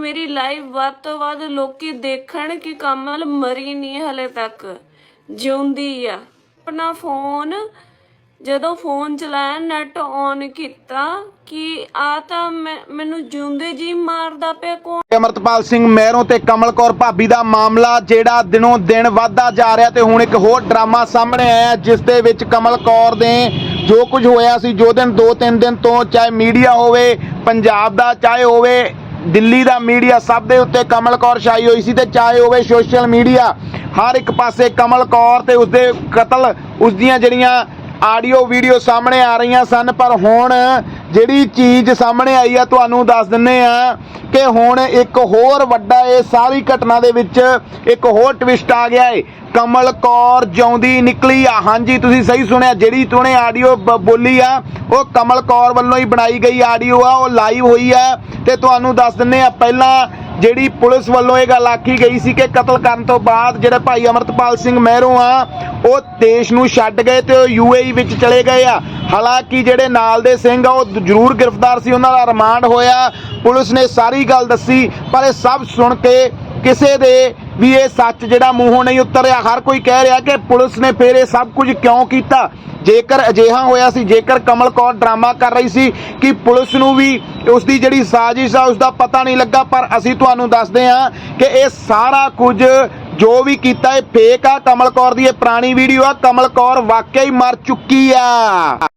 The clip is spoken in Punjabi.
ਮੇਰੀ ਲਾਈਵ ਵੱਧ ਤੋਂ ਵੱਧ ਲੋਕੀ ਦੇਖਣ ਕਿ ਕਮਲ ਮਰੀ ਨਹੀਂ ਹਲੇ ਤੱਕ। ਜਿਉਂਦੀ ਆ। ਆਪਣਾ ਫੋਨ ਜਦੋਂ ਫੋਨ ਚਲਾਇਆ ਨੈਟ ਔਨ ਕੀਤਾ ਕਿ ਆ ਤਾਂ ਮੈਨੂੰ ਜਿਉਂਦੇ ਜੀ ਮਾਰਦਾ ਪਿਆ ਕੌਣ? ਅਮਰਤਪਾਲ ਸਿੰਘ ਮਹਿਰੋਂ ਤੇ ਕਮਲ ਕੌਰ ਭਾਬੀ ਦਾ ਮਾਮਲਾ ਜਿਹੜਾ ਦਿਨੋਂ ਦਿਨ ਵੱਧਦਾ ਜਾ ਰਿਹਾ ਤੇ ਹੁਣ ਇੱਕ ਹੋਰ ਡਰਾਮਾ ਸਾਹਮਣੇ ਆਇਆ, ਜਿਸ ਦੇ ਵਿੱਚ ਕਮਲ ਕੌਰ ਦੇ ਜੋ ਕੁਝ ਹੋਇਆ ਸੀ, ਜੋ ਦਿਨ 2-3 ਦਿਨ ਤੋਂ ਚਾਹੇ ਮੀਡੀਆ ਹੋਵੇ, ਪੰਜਾਬ ਦਾ, ਚਾਹੇ ਹੋਵੇ ਦਿੱਲੀ ਦਾ ਮੀਡੀਆ ਸਭ ਦੇ ਉੱਤੇ ਕਮਲ ਕੌਰ ਛਾਈ ਹੋਈ ਸੀ ਤੇ ਚਾਹੇ ਹੋਵੇ ਸੋਸ਼ਲ ਮੀਡੀਆ, ਹਰ ਇੱਕ ਪਾਸੇ ਕਮਲ ਕੌਰ ਤੇ ਉਸਦੇ ਕਤਲ ਉਸ ਦੀਆਂ ਜਿਹੜੀਆਂ ਆਡੀਓ ਵੀਡੀਓ ਸਾਹਮਣੇ ਆ ਰਹੀਆਂ ਸਨ, ਪਰ ਹੁਣ ਜਿਹੜੀ ਚੀਜ਼ ਸਾਹਮਣੇ ਆਈ ਆ, ਤੁਹਾਨੂੰ ਦੱਸ ਦਿੰਨੇ ਆ ਕਿ ਹੁਣ ਇੱਕ ਹੋਰ ਵੱਡਾ ਇਹ ਸਾਰੀ ਘਟਨਾ ਦੇ ਵਿੱਚ ਇੱਕ ਹੋਰ ਟਵਿਸਟ ਆ ਗਿਆ ਏ। ਕਮਲ ਕੌਰ ਜਿਉਂਦੀ ਨਿਕਲੀ ਆ। ਹਾਂਜੀ, ਤੁਸੀਂ ਸਹੀ ਸੁਣਿਆ, ਜਿਹੜੀ ਤੁਨੇ ਆਡੀਓ ਬੋਲੀ ਆ, ਉਹ ਕਮਲ ਕੌਰ ਵੱਲੋਂ ਹੀ ਬਣਾਈ ਗਈ ਆਡੀਓ ਆ, ਉਹ ਲਾਈਵ ਹੋਈ ਆ। ਤੇ ਤੁਹਾਨੂੰ ਦੱਸ ਦਿੰਨੇ ਆ, ਪਹਿਲਾਂ ਜਿਹੜੀ ਪੁਲਿਸ ਵੱਲੋਂ ਇਹ ਗੱਲ ਆਖੀ ਗਈ ਸੀ ਕਿ ਕਤਲ ਕਰਨ ਤੋਂ ਬਾਅਦ ਜਿਹੜੇ ਭਾਈ ਅਮਰਤਪਾਲ ਸਿੰਘ ਮਹਿਰੋਂ ਆ, ਉਹ ਦੇਸ਼ ਨੂੰ ਛੱਡ ਗਏ ਤੇ ਉਹ ਯੂਏਈ ਵਿੱਚ ਚਲੇ ਗਏ ਆ। ਹਾਲਾਂਕਿ ਜਿਹੜੇ ਨਾਲ ਦੇ ਸਿੰਘ ਆ, ਉਹ ਜ਼ਰੂਰ ਗ੍ਰਿਫਤਾਰ ਸੀ, ਉਹਨਾਂ ਦਾ ਰਿਮਾਂਡ ਹੋਇਆ। ਪੁਲਿਸ ਨੇ ਸਾਰੀ ਗੱਲ ਦੱਸੀ, ਪਰ ਇਹ ਸਭ ਸੁਣ ਕੇ ਕਿਸੇ ਦੇ ਵੀ ਇਹ ਸੱਚ ਜਿਹੜਾ ਮੂੰਹੋਂ ਨਹੀਂ ਉਤਰਿਆ, ਹਰ ਕੋਈ ਕਹਿ ਰਿਹਾ ਕਿ ਪੁਲਿਸ ਨੇ ਫਿਰ ਇਹ ਸਭ ਕੁਝ ਕਿਉਂ ਕੀਤਾ? ਜੇਕਰ ਅਜਿਹਾ ਹੋਇਆ ਸੀ, ਜੇਕਰ ਕਮਲ ਕੌਰ ਡਰਾਮਾ ਕਰ ਰਹੀ ਸੀ ਕਿ ਪੁਲਿਸ ਨੂੰ ਵੀ ਉਸ ਦੀ ਜਿਹੜੀ ਸਾਜ਼ਿਸ਼ ਆ ਉਸ ਦਾ ਪਤਾ ਨਹੀਂ ਲੱਗਾ, ਪਰ ਅਸੀਂ ਤੁਹਾਨੂੰ ਦੱਸਦੇ ਹਾਂ ਕਿ ਇਹ ਸਾਰਾ ਕੁਝ ਜੋ ਵੀ ਕੀਤਾ, ਇਹ ਫੇਕ ਆ। ਕਮਲ ਕੌਰ ਦੀ ਇਹ ਪੁਰਾਣੀ ਵੀਡੀਓ ਆ। ਕਮਲ ਕੌਰ ਵਾਕਿਆ ਹੀ ਮਰ ਚੁੱਕੀ ਆ।